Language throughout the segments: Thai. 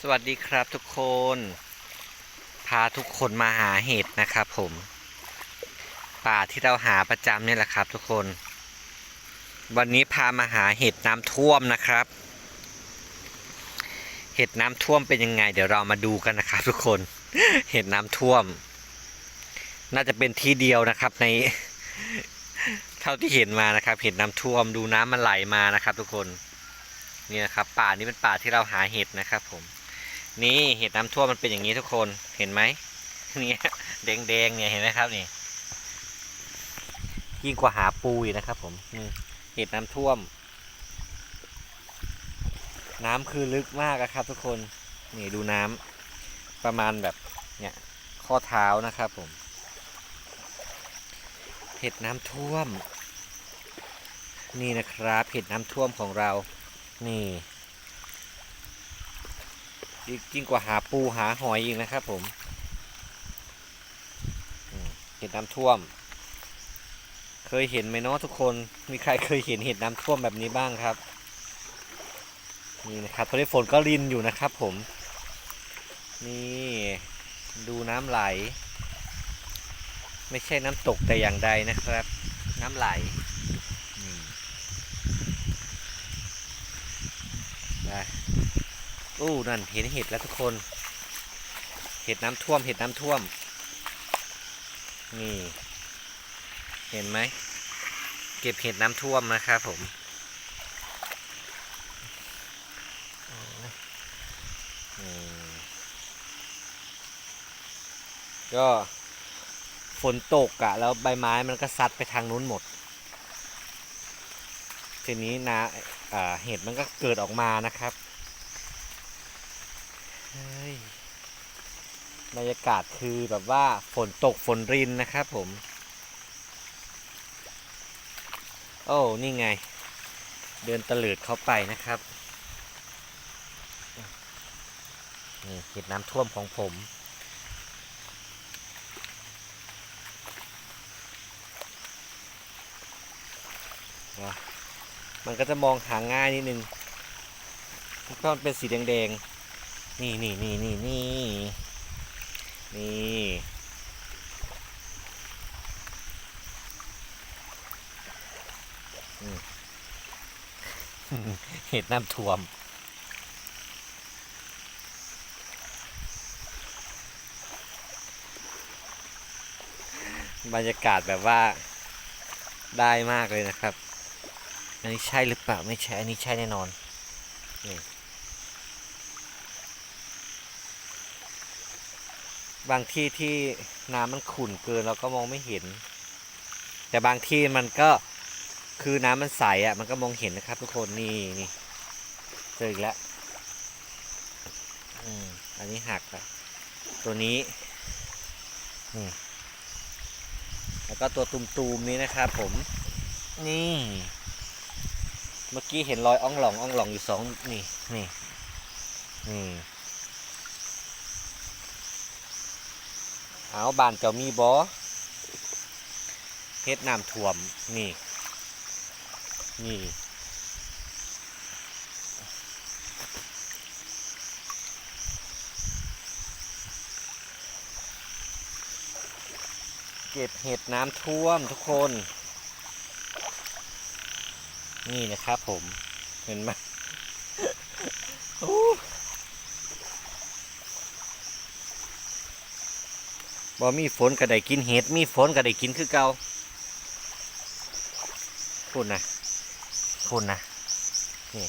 สวัสดีครับทุกคน พาทุกคนมาหาเห็ดนะครับผม ป่าที่เราหาประจำเนี่ยแหละครับทุกคน วันนี้พามาหาเห็ดน้ำท่วมนะครับ เห็ดน้ำท่วมเป็นยังไง เดี๋ยวเรามาดูกันนะครับ ทุกคน เห็ดน้ำท่วม น่าจะเป็นที่เดียวนะครับใน เท่าที่เห็นมานะครับ เห็ดน้ำท่วมดูน้ำมันไหลมานะครับ ทุกคนนี่นะครับป่านี้เป็นป่าที่เราหาเห็ดนะครับผม นี่เห็ดน้ำท่วมมันเป็นอย่างนี้ทุกคนเห็นไหมเนี่ยแดงๆเนี่ยเห็นไหมครับนี่ ยิ่งกว่าหาปูอีกนะครับ ผมนี่เห็ดน้ำท่วม น้ำคือลึกมากอะครับ ทุกคนนี่ดูน้ำประมาณแบบเนี่ยข้อเท้านะครับ ผมเห็ดน้ำท่วม นี่นะครับเห็ดน้ำท่วมของเรานี่ ยิ่งกว่าหาปูหาหอยอีกนะครับผมเห็ดน้ำท่วม เคยเห็นไหมเนาะทุกคนมีใครเคยเห็นเห็ดน้ำท่วมแบบนี้บ้างครับนี่นะครับตอนนี้ฝนก็รินอยู่นะครับผม นี่ดูน้ำไหล ไม่ใช่น้ำตกแต่อย่างใดนะครับ น้ำไหลได้ อู้นั่นเห็นเห็ดแล้วทุกคน เห็ดน้ำท่วม เห็ดน้ำท่วม นี่ เห็นไหม เก็บเห็ดน้ำท่วมนะครับผมก็ฝนตกอะแล้วใบไม้มันก็ซัดไปทางนู้นหมด ทีนี้นะเห็ดมันก็เกิดออกมานะครับเฮ้ย บรรยากาศคือแบบว่าฝนตกฝนรินนะครับผม โอ้นี่ไง เดินตะลิดเข้าไปนะครับนี่เห็ดน้ำท่วมของผม มันก็จะมองหาง่ายนิดนึงแล้วก็มันเป็นสีแดงๆ นี่นี่นี่นี่นี่ นี่เห็ดน้ำท่วม บรรยากาศแบบว่าได้มากเลยนะครับ อันนี้ใช่หรือเปล่า ไม่ใช่ อันนี้ใช่แน่นอนนี่ บางที่ที่น้ำมันขุ่นเกินเราก็มองไม่เห็น แต่บางที่มันก็คือน้ำมันใสอะ่ะ มันก็มองเห็นนะครับ ทุกคนนี่นี่เจออีกแล้วอืมอันนี้หักอะตัวนี้นี่แล้วก็ตัวตุ่มๆนี้นะครับผม นี่ เมื่อกี้เห็นรอยอ่องหลองอ่องหลองอยู่สองนี่นี่นี่ เอาบานเจ้ามีบอเฮ็ดน้ำท่วมนี่ นี่เก็บเห็ดน้ำท่วมทุกคน นี่นะครับผม เห็นไหม โอ้ บ่มีฝนก็ได้กินเห็ดมีฝนก็ได้กินคือเก่าพูดนะพูดนะนี่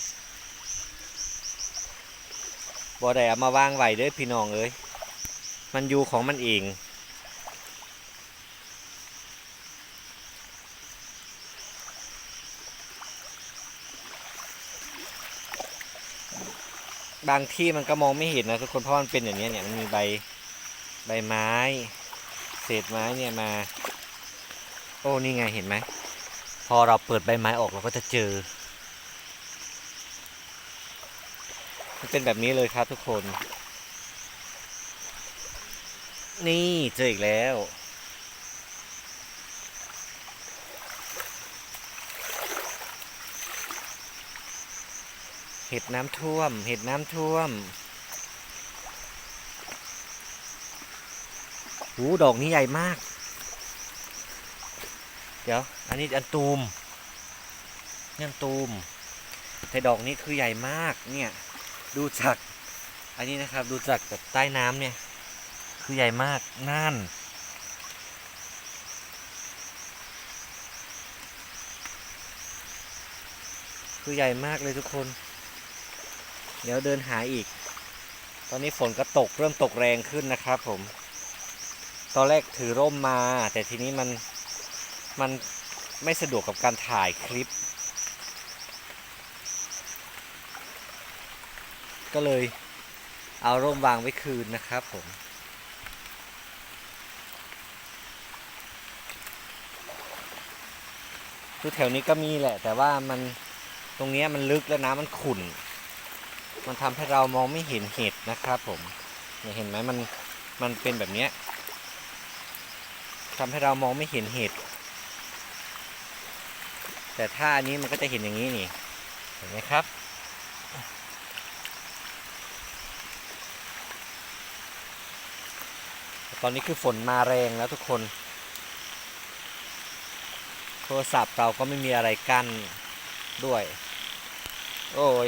บ่ได้เอามาวางไว้เด้อพี่น้องเอ้ยมันอยู่ของมันเองบางที่มันก็มองไม่เห็นนะทุกคนเพราะมันเป็นอย่างนี้เนี่ยมันมีใบ ใบไม้ เศษไม้เนี่ยมา โอ้นี่ไงเห็นไหมพอเราเปิดใบไม้ออกเราก็จะเจอมันเป็นแบบนี้เลยครับทุกคน นี่เจออีกแล้ว เห็ดน้ำท่วม เห็ดน้ำท่วม หูดอกนี้ใหญ่มาก เดี๋ยว อันนี้อันตูมนี่อันตูม แต่ดอกนี้คือใหญ่มาก เนี่ย ดูจาก อันนี้นะครับ ดูจากแบบใต้น้ำเนี่ย คือใหญ่มากนั่นคือใหญ่มากเลยทุกคน เดี๋ยวเดินหาอีก ตอนนี้ฝนก็ตกเริ่มตกแรงขึ้นนะครับผม ตอนแรกถือร่มมา แต่ทีนี้มันมันไม่สะดวกกับการถ่ายคลิป ก็เลยเอาร่มวางไว้คืนนะครับผมคือแถวนี้ก็มีแหละ แต่ว่ามันตรงนี้มันลึกแล้วน้ำมันขุ่น มันทำให้เรามองไม่เห็นเห็ดนะครับผมเห็นไหมมันมันเป็นแบบนี้ ทำให้เรามองไม่เห็นเห็ด แต่ถ้าอันนี้มันก็จะเห็นอย่างนี้นี่ เห็นไหมครับ ตอนนี้คือฝนมาแรงแล้วทุกคน โทรศัพท์เราก็ไม่มีอะไรกั้นด้วย โอ้ย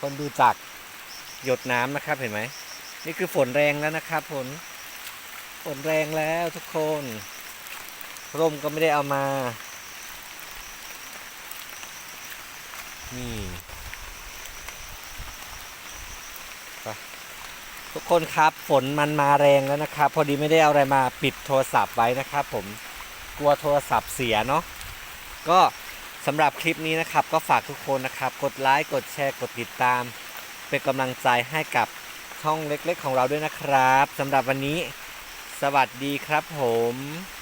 คนดูจากหยดน้ำนะครับเห็นไหมนี่คือฝนแรงแล้วนะครับฝนฝนแรงแล้วทุกคนร่มก็ไม่ได้เอามา นี่ทุกคนครับฝนมันมาแรงแล้วนะครับ พอดีไม่ได้เอาอะไรมาปิดโทรศัพท์ไว้นะครับ ผมกลัวโทรศัพท์เสียเนาะก็ สำหรับคลิปนี้นะครับก็ฝากทุกคนนะครับ กดไลค์ กดแชร์ กดติดตาม เป็นกำลังใจให้กับช่องเล็กๆ ของเราด้วยนะครับสำหรับวันนี้ สวัสดีครับผม